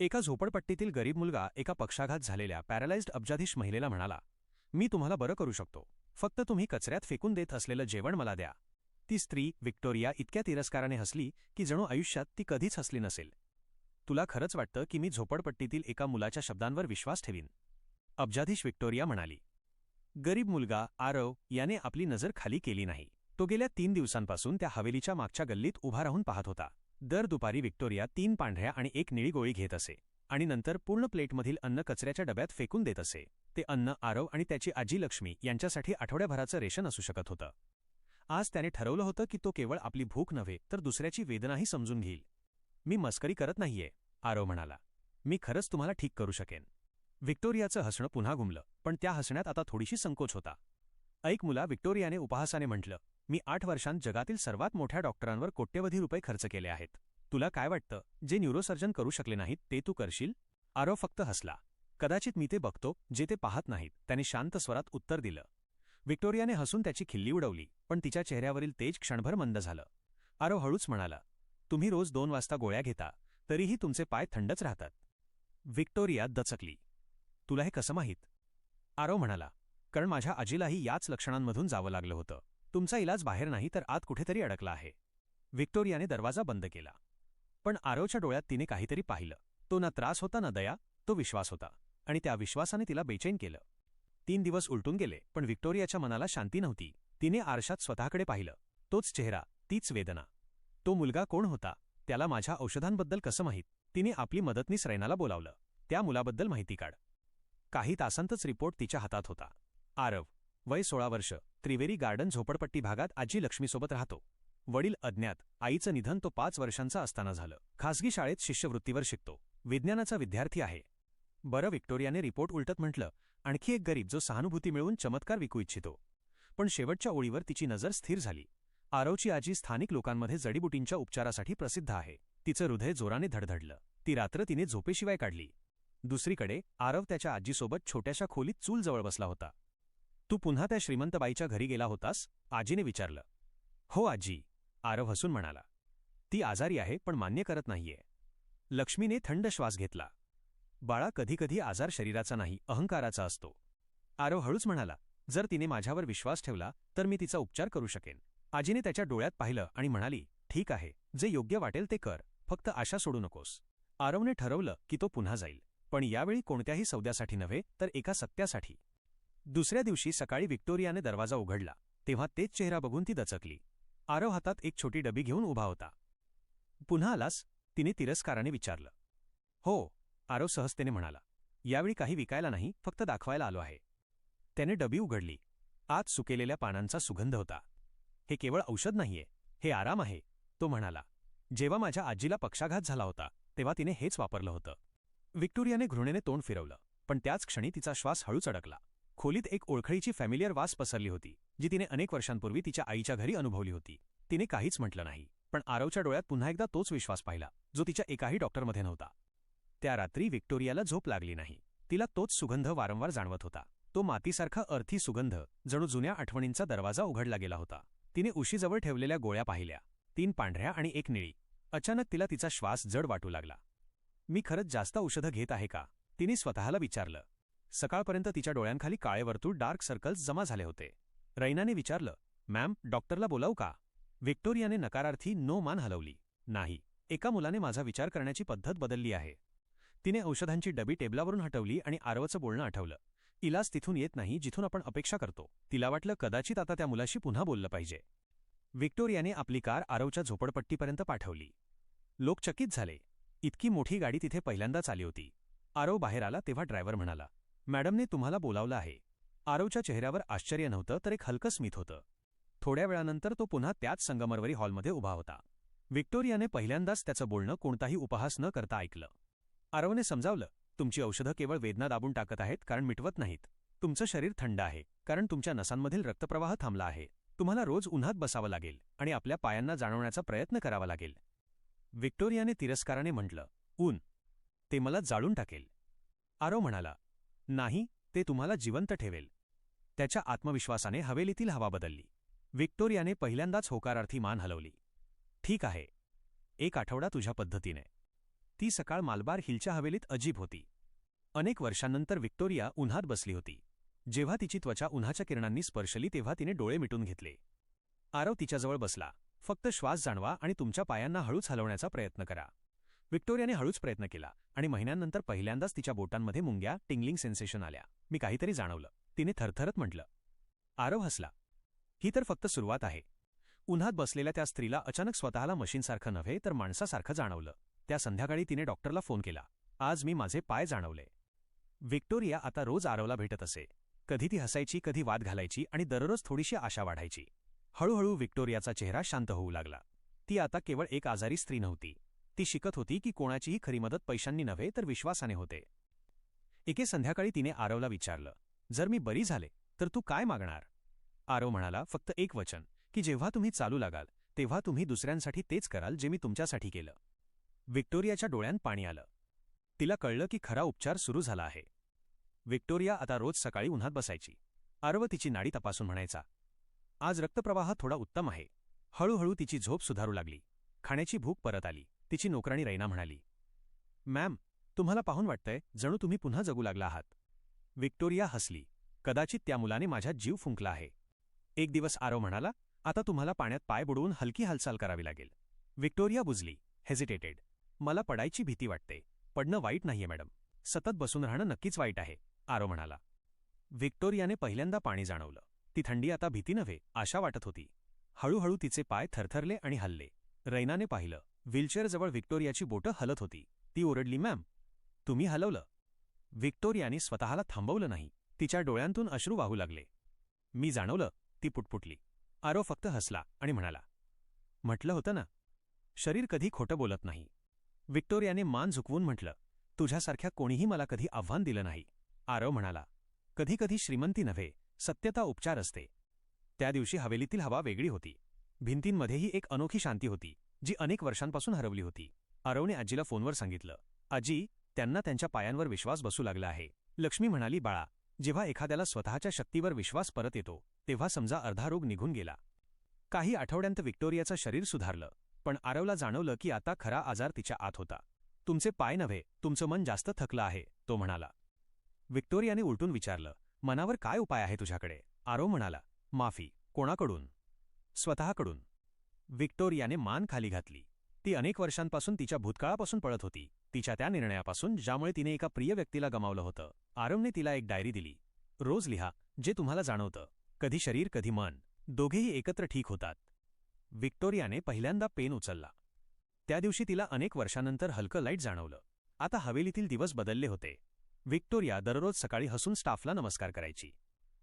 एका झोपडपट्टीतील गरीब मुलगा एका पक्षाघात झालेल्या पॅरालाइज्ड अब्जाधीश महिलेला म्हणाला मी तुम्हाला बरं करू शकतो. फक्त तुम्ही कचऱ्यात फेकून देत असलेलं जेवण मला द्या. ती स्त्री व्हिक्टोरिया इतक्या तिरस्काराने हसली की जणू आयुष्यात ती कधीच हसली नसेल. तुला खरंच वाटतं की मी झोपडपट्टीतील एका मुलाच्या शब्दांवर विश्वास ठेवीन? अब्जाधीश विक्टोरिया म्हणाली गरीब मुलगा आरव याने आपली नजर खाली केली नाही. तो गेल्या तीन दिवसांपासून त्या हवेलीच्या मागच्या गल्लीत उभा राहून पाहत होता. दर दुपारी विक्टोरिया तीन पांढऱ्या आणि एक निळी गोळी घेत असे आणि नंतर पूर्ण प्लेटमधील अन्न कचऱ्याच्या डब्यात फेकून देत असे. ते अन्न आरव आणि त्याची आजी लक्ष्मी यांच्यासाठी आठवड्याभराचं रेशन असू शकत होतं. आज त्याने ठरवलं होतं की तो केवळ आपली भूक नव्हे तर दुसऱ्याची वेदनाही समजून घेईल. मी मस्करी करत नाहीये आरव म्हणाला. मी खरंच तुम्हाला ठीक करू शकेन. व्हिक्टोरियाचं हसणं पुन्हा घुमलं पण त्या हसण्यात आता थोडीशी संकोच होता. ऐक मुला व्हिक्टोरियाने उपहासाने म्हटलं मी आठ वर्षांत जगातील सर्वात मोठ्या डॉक्टरांवर कोट्यवधी रुपये खर्च केले आहेत. तुला काय वाटतं? जे न्यूरोसर्जन करू शकले नाहीत ते तू करशील? आरव फक्त हसला. कदाचित मी ते बघतो जे ते पाहत नाहीत. त्याने शांत स्वरात उत्तर दिलं. व्हिक्टोरियाने हसून त्याची खिल्ली उडवली पण तिच्या चेहऱ्यावरील तेज क्षणभर मंद झालं. आरव हळूच म्हणाला तुम्ही रोज दोन वाजता गोळ्या घेता तरीही तुमचे पाय थंडच राहतात. विक्टोरिया दचकली. तुला हे कसं माहीत? आरव म्हणाला कारण माझ्या आजीलाही याच लक्षणांमधून जावं लागलं होतं. तुमचा इलाज बाहेर नाही तर आत कुठेतरी अडकला आहे. व्हिक्टोरियाने दरवाजा बंद केला. पण आरवच्या डोळ्यात तिने काहीतरी पाहिलं. तो ना त्रास होता ना दया तो विश्वास होता. आणि त्या विश्वासाने तिला बेचैन केलं. तीन दिवस उलटून गेले पण व्हिक्टोरियाच्या मनाला शांती नव्हती. तिने आरशात स्वतःकडे पाहिलं. तोच चेहरा तीच वेदना. तो मुलगा कोण होता त्याला माझ्या औषधांबद्दल कसं माहीत? तिने आपली मदतनीस रैनाला बोलावलं. त्या मुलाबद्दल माहिती काढ. काही तासांतच रिपोर्ट तिच्या हातात होता. आरव वय सोळा वर्ष. त्रिवेरी गार्डन झोपडपट्टी भागात आजी लक्ष्मीसोबत राहतो. वडील अज्ञात आईचं निधन तो पाच वर्षांचा असताना झालं. खासगी शाळेत शिष्यवृत्तीवर शिकतो. विज्ञानाचा विद्यार्थी आहे. बरं व्हिक्टोरियाने रिपोर्ट उलटत म्हटलं आणखी एक गरीब जो सहानुभूती मिळवून चमत्कार विकू इच्छितो. पण शेवटच्या ओळीवर तिची नजर स्थिर झाली. आरवची आजी स्थानिक लोकांमध्ये जडीबुटींच्या उपचारासाठी प्रसिद्ध आहे. तिचं हृदय जोराने धडधडलं. ती रात्र तिने झोपेशिवाय काढली. दुसरीकडे आरव त्याच्या आजीसोबत छोट्याशा खोलीत चूल जवळ बसला होता. तू पुन्हा त्या श्रीमंतबाईच्या घरी गेला होतास? आजीने विचारलं. हो आजी. आरव हसून म्हणाला. ती आजारी आहे पण मान्य करत नाहीये. लक्ष्मीने थंड श्वास घेतला. बाळा कधीकधी आजार शरीराचा नाही अहंकाराचा असतो. आरव हळूच म्हणाला जर तिने माझ्यावर विश्वास ठेवला तर मी तिचा उपचार करू शकेन. आजीने त्याच्या डोळ्यात पाहिलं आणि म्हणाली ठीक आहे जे योग्य वाटेल ते कर फक्त आशा सोडू नकोस. आरवने ठरवलं की तो पुन्हा जाईल. पण यावेळी कोणत्याही सौद्यासाठी नव्हे तर एका सत्यासाठी. दुसऱ्या दिवशी सकाळी विक्टोरियाने दरवाजा उघडला. तेव्हा तेच चेहरा बघून ती दचकली. आरव हातात एक छोटी डबी घेऊन उभा होता. पुन्हा आलास? तिने तिरस्काराने विचारलं. हो आरव सहजतेने म्हणाला. यावेळी काही विकायला नाही फक्त दाखवायला आलो आहे. त्याने डबी उघडली. आत सुकेलेल्या पानांचा सुगंध होता. हे केवळ औषध नाहीये हे आराम आहे तो म्हणाला. जेव्हा माझ्या आजीला पक्षाघात झाला होता तेव्हा तिने हेच वापरलं होतं. विक्टोरियाने घृणेने तोंड फिरवलं पण त्याच क्षणी तिचा श्वास हळूच अडकला. खोलीत एक ओळखळीची फॅमिलियर वास पसरली होती जी तिने अनेक वर्षांपूर्वी तिच्या आईच्या घरी अनुभवली होती. तिने काहीच म्हटलं नाही पण आरवच्या डोळ्यात पुन्हा एकदा तोच विश्वास पाहिला जो तिच्या एकाही डॉक्टरमध्ये नव्हता. त्या रात्री व्हिक्टोरियाला झोप लागली नाही. तिला तोच सुगंध वारंवार जाणवत होता. तो मातीसारखा अर्थी सुगंध जणू जुन्या आठवणींचा दरवाजा उघडला गेला होता. तिने उशीजवळ ठेवलेल्या गोळ्या पाहिल्या तीन पांढऱ्या आणि एक निळी. अचानक तिला तिचा श्वास जड वाटू लागला. मी खरंच जास्त औषधं घेत आहे का? तिने स्वतःला विचारलं. सकाळपर्यंत तिच्या डोळ्यांखाली काळे वर्तुळ डार्क सर्कल्स जमा झाले होते. रैनाने विचारलं मॅम डॉक्टरला बोलावू का? व्हिक्टोरियाने नकारार्थी नो मान हलवली. नाही. एका मुलाने माझा विचार करण्याची पद्धत बदलली आहे. तिने औषधांची डबी टेबलावरून हटवली आणि आरवचं बोलणं आठवलं. इलाज तिथून येत नाही जिथून आपण अपेक्षा करतो. तिला वाटलं कदाचित आता त्या मुलाशी पुन्हा बोललं पाहिजे. व्हिक्टोरियाने आपली कार आरवच्या झोपडपट्टीपर्यंत पाठवली. लोक चकित झाले. इतकी मोठी गाडी तिथे पहिल्यांदाच आली होती. आरव बाहेर आला तेव्हा ड्रायव्हर म्हणाला मॅडमने तुम्हाला बोलावलं आहे. आरवच्या चेहऱ्यावर आश्चर्य नव्हतं तर एक हलकं स्मित होतं. थोड्या वेळानंतर तो पुन्हा त्याच संगमरवरी हॉलमध्ये उभा होता. व्हिक्टोरियाने पहिल्यांदाच त्याचं बोलणं कोणताही उपहास न करता ऐकलं. आरवने समजावलं तुमची औषधं केवळ वेदना दाबून टाकत आहेत कारण मिटवत नाहीत. तुमचं शरीर थंड आहे कारण तुमच्या नसांमधील रक्तप्रवाह थांबला आहे. तुम्हाला रोज उन्हात बसावं लागेल आणि आपल्या पायांना जाणवण्याचा प्रयत्न करावा लागेल. व्हिक्टोरियाने तिरस्काराने म्हटलं ऊन ते मला जाळून टाकेल. आरव म्हणाला नाही ते तुम्हाला जिवंत ठेवेल. त्याच्या आत्मविश्वासाने हवेलीतील हवा बदलली. विक्टोरियाने पहिल्यांदाच होकारार्थी मान हलवली. ठीक आहे. एक आठवडा तुझ्या पद्धतीने. ती सकाळ मालबार हिलच्या हवेलीत अजीब होती. अनेक वर्षांनंतर विक्टोरिया उन्हात बसली होती. जेव्हा तिची त्वचा उन्हाच्या किरणांनी स्पर्शली तेव्हा तिने डोळे मिटून घेतले. आरव तिच्याजवळ बसला. फक्त श्वास जाणवा आणि तुमच्या पायांना हळूच हलवण्याचा प्रयत्न करा. विक्टोरियाने हळूच प्रयत्न केला आणि महिन्यांनंतर पहिल्यांदाच तिच्या बोटांमध्ये मुंग्या टिंगलिंग सेन्सेशन आल्या. मी काहीतरी जाणवलं. तिने थरथरत म्हटलं आरव हसला. ही तर फक्त सुरुवात आहे. उन्हात बसलेल्या त्या स्त्रीला अचानक स्वतःला मशीनसारखं नव्हे तर माणसासारखं जाणवलं. त्या संध्याकाळी तिने डॉक्टरला फोन केला. आज मी माझे पाय जाणवले. विक्टोरिया आता रोज आरवला भेटत असे. कधी ती हसायची कधी वाद घालायची आणि दररोज थोडीशी आशा वाढायची. हळूहळू विक्टोरियाचा चेहरा शांत होऊ लागला. ती आता केवळ एक आजारी स्त्री नव्हती. ती शिकत होती की कोणाचीही खरी मदत पैशांनी नव्हे तर विश्वासाने होते. एके संध्याकाळी तिने आरवला विचारलं जर मी बरी झाले तर तू काय मागणार? आरव म्हणाला फक्त एक वचन की जेव्हा तुम्ही चालू लागाल तेव्हा तुम्ही दुसऱ्यांसाठी तेच कराल जे मी तुमच्यासाठी केलं. विक्टोरियाच्या डोळ्यात पाणी आलं. तिला कळलं की खरा उपचार सुरू झाला आहे. विक्टोरिया आता रोज सकाळी उन्हात बसायची. आरव तिची नाडी तपासून म्हणायचा आज रक्तप्रवाह थोडा उत्तम आहे. हळूहळू तिची झोप सुधारू लागली. खाण्याची भूक परत आली. तिची नोकराणी रैना म्हणाली मॅम तुम्हाला पाहून वाटतंय जणू तुम्ही पुन्हा जगू लागला आहात. विक्टोरिया हसली कदाचित त्या मुलाने माझ्यात जीव फुंकला आहे. एक दिवस आरव म्हणाला आता तुम्हाला पाण्यात पाय बुडवून हलकी हालचाल करावी लागेल. विक्टोरिया बुजली हेजिटेटेड. मला पडायची भीती वाटते. पडणं वाईट नाहीये मॅडम. सतत बसून राहणं नक्कीच वाईट आहे आरो म्हणाला. व्हिक्टोरियाने पहिल्यांदा पाणी जाणवलं. ती थंडी आता भीती नव्हे आशा वाटत होती. हळूहळू तिचे पाय थरथरले आणि हल्ले. रैनाने पाहिलं व्हीलचेअरजवळ व्हिक्टोरियाची बोटं हलत होती. ती ओरडली मॅम तुम्ही हलवलं. व्हिक्टोरियाने स्वतःला थांबवलं नाही. तिच्या डोळ्यांतून अश्रू वाहू लागले. मी जाणवलं ती पुटपुटली. आरो फक्त हसला आणि म्हणाला म्हटलं होतं ना शरीर कधी खोटं बोलत नाही. व्हिक्टोरियाने मान झुकवून म्हटलं तुझ्यासारख्या कोणीही मला कधी आव्हान दिलं नाही. आरव म्हणाला कधीकधी श्रीमंती नव्हे सत्यता उपचार असते. त्या दिवशी हवेलीतील हवा वेगळी होती. भिंतींमध्येही एक अनोखी शांती होती. जी अनेक वर्षांपासून हरवली होती. आरवने आजीला फोनवर सांगितलं आजी त्यांना त्यांच्या पायांवर विश्वास बसू लागला आहे. लक्ष्मी म्हणाली बाळा जेव्हा एखाद्याला स्वतःच्या शक्तीवर विश्वास परत येतो तेव्हा समजा अर्धा रोग निघून गेला. काही आठवड्यांत विक्टोरियाचं शरीर सुधारलं पण आरवला जाणवलं की आता खरा आजार तिच्या आत होता. तुमचे पाय नव्हे तुमचं मन जास्त थकलं आहे तो म्हणाला. विक्टोरियाने उलटून विचारलं मनावर काय उपाय आहे तुझ्याकडे? आरव म्हणाला माफी कोणाकडून? स्वतःकडून. विक्टोरियाने मान खाली घातली. ती अनेक वर्षांपासून तिच्या भूतकाळापासून पळत होती. तिच्या त्या निर्णयापासून ज्यामुळे तिने एका प्रिय व्यक्तीला गमावलं होतं. आरवने तिला एक डायरी दिली. रोज लिहा जे तुम्हाला जाणवतं. कधी शरीर कधी मन. दोघेही एकत्र ठीक होतात. विक्टोरियाने पहिल्यांदा पेन उचलला. त्या दिवशी तिला अनेक वर्षांनंतर हलकं लाइट जाणवलं. आता हवेलीतील दिवस बदलले होते. विक्टोरिया दररोज सकाळी हसून स्टाफला नमस्कार करायची.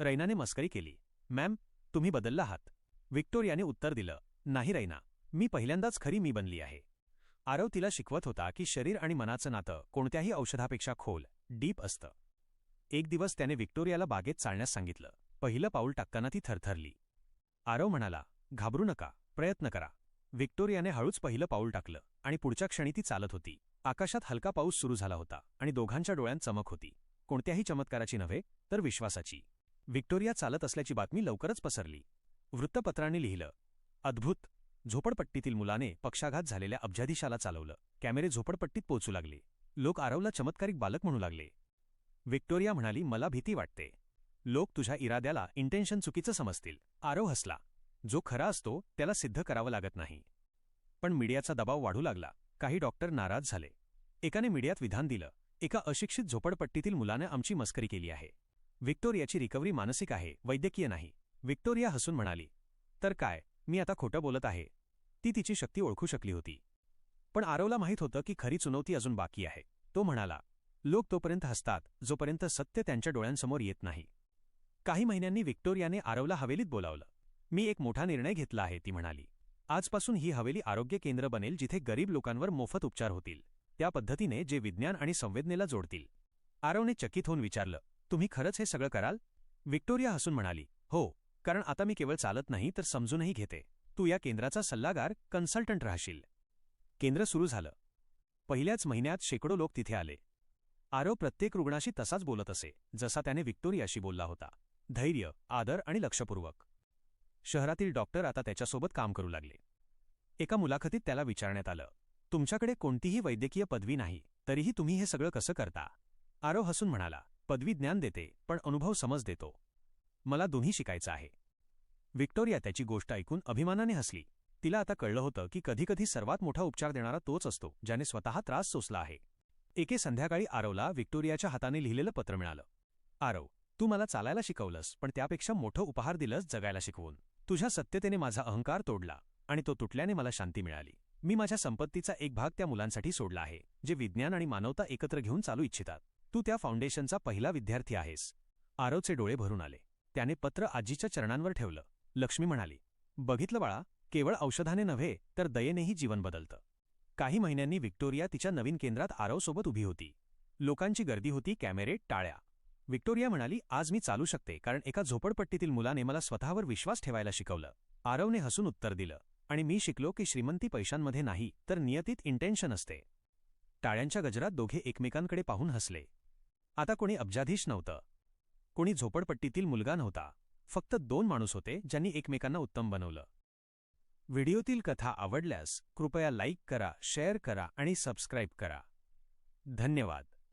रैनाने मस्करी केली. मॅम तुम्ही बदलला आहात. विक्टोरियाने उत्तर दिलं. नाही रैना मी पहिल्यांदाच खरी मी बनली आहे. आरव तिला शिकवत होता की शरीर आणि मनाचं नातं कोणत्याही औषधापेक्षा खोल डीप असतं. एक दिवस त्याने विक्टोरियाला बागेत चालण्यास सांगितलं. पहिलं पाऊल टाकताना ती थरथरली. आरव म्हणाला घाबरू नका प्रयत्न करा. विक्टोरियाने हळूच पहिलं पाऊल टाकलं आणि पुढच्या क्षणी ती चालत होती. आकाशात हलका पाऊस सुरू झाला होता आणि दोघांच्या डोळ्यांत चमक होती. कोणत्याही चमत्काराची नव्हे तर विश्वासाची. विक्टोरिया चालत असल्याची बातमी लवकरच पसरली. वृत्तपत्रांनी लिहिलं अद्भुत! झोपडपट्टीतील मुलाने पक्षाघात झालेल्या अब्जाधीशाला चालवलं. कॅमेरे झोपडपट्टीत पोहोचू लागले. लोक आरवला चमत्कारिक बालक म्हणू लागले. विक्टोरिया म्हणाली मला भीती वाटते. लोक तुझ्या इराद्याला इंटेन्शन चुकीचं समजतील. आरव हसला. जो खरा असतो त्याला सिद्ध करावं लागत नाही. पण मीडियाचा दबाव वाढू लागला. काही डॉक्टर नाराज झाले. एकाने मीडियात विधान दिलं. एका अशिक्षित झोपडपट्टीतील मुलाने आमची मस्करी केली आहे. विक्टोरियाची रिकव्हरी मानसिक आहे वैद्यकीय नाही. विक्टोरिया हसून म्हणाली तर काय? मी आता खोटं बोलत आहे. ती तिची शक्ती ओळखू शकली होती. पण आरवला माहीत होतं की खरी चुनवती अजून बाकी आहे. तो म्हणाला लोक तोपर्यंत हसतात जोपर्यंत सत्य त्यांच्या डोळ्यांसमोर येत नाही. काही महिन्यांनी विक्टोरियाने आरवला हवेलीत बोलावलं. मी एक मोठा निर्णय घेतला आहे ती म्हणाली. आजपासून ही हवेली आरोग्य केंद्र बनेल जिथे गरीब लोकांवर मोफत उपचार होतील. त्या पद्धतीने जे विज्ञान आणि संवेदनेला जोडतील. आरवने चकित होऊन विचारलं तुम्ही खरंच हे सगळं कराल? विक्टोरिया हसून म्हणाली हो. कारण आता मी केवळ चालत नाही तर समजूनही घेते. तू या केंद्राचा सल्लागार कन्सल्टंट राहशील. केंद्र सुरू झालं. पहिल्याच महिन्यात शेकडो लोक तिथे आले. आरव प्रत्येक रुग्णाशी तसाच बोलत असे जसा त्याने विक्टोरियाशी बोलला होता. धैर्य आदर आणि लक्षपूर्वक. शहरातील डॉक्टर आता त्याच्यासोबत काम करू लागले. एका मुलाखतीत त्याला विचारण्यात आलं तुमच्याकडे कोणतीही वैद्यकीय पदवी नाही तरीही तुम्ही हे सगळं कसं करता? आरव हसून म्हणाला पदवी ज्ञान देते पण अनुभव समज देतो. मला दोन्ही शिकायचं आहे. व्हिक्टोरिया त्याची गोष्ट ऐकून अभिमानाने हसली. तिला आता कळलं होतं की कधीकधी सर्वात मोठा उपचार देणारा तोच असतो ज्याने स्वतः त्रास सोसला आहे. एके संध्याकाळी आरवला विक्टोरियाच्या हाताने लिहिलेलं पत्र मिळालं. आरव तू मला चालायला शिकवलंस पण त्यापेक्षा मोठं उपहार दिलंस जगायला शिकवून. तुझ्या सत्यतेने माझा अहंकार तोडला आणि तो तुटल्याने मला शांती मिळाली. मी माझ्या संपत्तीचा एक भाग त्या मुलांसाठी सोडला आहे जे विज्ञान आणि मानवता एकत्र घेऊन चालू इच्छितात. तू त्या फाउंडेशनचा पहिला विद्यार्थी आहेस. आरवचे डोळे भरून आले. त्याने पत्र आजीच्या चरणांवर ठेवलं. लक्ष्मी म्हणाली बघितलं बाळा केवळ औषधाने नव्हे तर दयेनेही जीवन बदलतं. काही महिन्यांनी व्हिक्टोरिया तिच्या नवीन केंद्रात आरवसोबत उभी होती. लोकांची गर्दी होती कॅमेरे टाळ्या. व्हिक्टोरिया म्हणाली आज मी चालू शकते कारण एका झोपडपट्टीतील मुलाने मला स्वतःवर विश्वास ठेवायला शिकवलं. आरवने हसून उत्तर दिलं आणि मी शिकलो की श्रीमंती पैशांमध्ये नाही तर नियतीत इंटेन्शन असते. टाळ्यांच्या गजरात दोघे एकमेकांकडे पाहून हसले. आता कोणी अब्जाधीश नव्हतं. कोणी झोपडपट्टीतील मुलगा नव्हता. फक्त दोन माणूस होते ज्यांनी एकमेकांना उत्तम बनवलं. व्हिडिओतील कथा आवडल्यास कृपया लाईक करा शेअर करा आणि सबस्क्राईब करा. धन्यवाद.